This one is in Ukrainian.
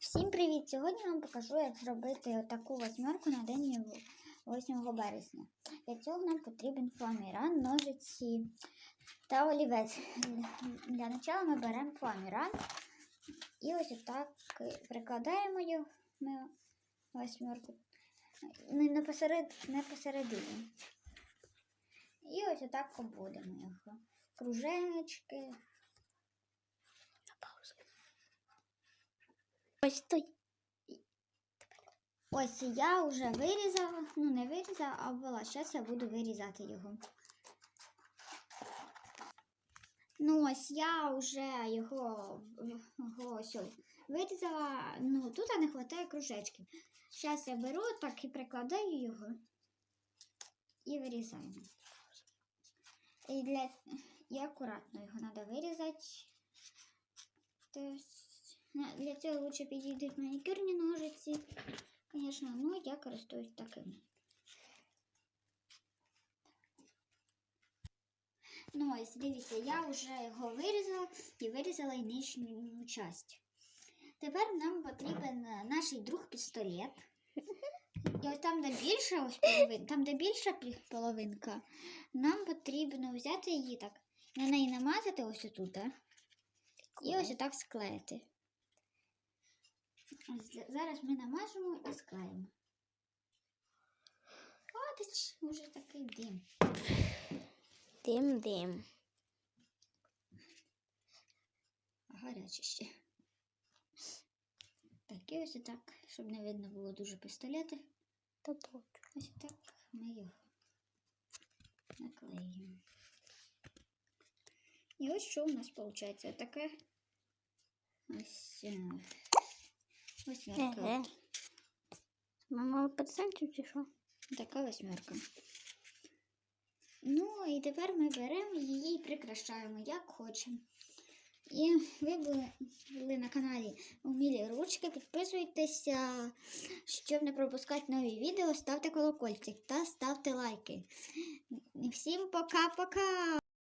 Всім привіт! Сьогодні вам покажу, як зробити таку восьмерку на день 8 березня. Для цього нам потрібен фоаміран, ножиці та олівець. Для начала ми беремо фоаміран і ось отак прикладаємо його восьмерку не, не, посеред, не посередині. І ось отак обводимо його. Кружечки. Ось той. Ось я вже вирізала, ну не вирізала, а обвела. Зараз я буду вирізати його. Ну, ось я вже його, його ось вирізала. Ну, тут не вистачає кружечків. Зараз я беру так і прикладаю його і вирізаю. І, для... і акуратно його треба вирізати. Тобто, для цього лучше підійдуть манікюрні ножиці. Звісно, ну я користуюсь такими. Ну, ось дивіться, я вже його вирізала і вирізала і нижню часть. Тепер нам потрібен е, наш друг пістолет. І ось там, де більша ось половинка, там, де більша половинка, нам потрібно взяти її так, на неї намазати ось отут, і ось отак склеїти. Ось зараз ми намажемо і склеїмо. Ж вже такий дим. Дим, дим. Гаряче ще. Так, і ось так, щоб не видно було дуже пістолети. Та. Ось так ми його наклеїмо. І ось що у нас виходить таке. Ось е, восьмерка. Еге. Мама процентів чи що? Така восьмерка. Ну і тепер ми беремо її і прикрашаємо, як хочемо. І ви були, були на каналі Умілі Ручки. Підписуйтеся, щоб не пропускати нові відео. Ставте колокольчик та ставте лайки. Всім пока-пока!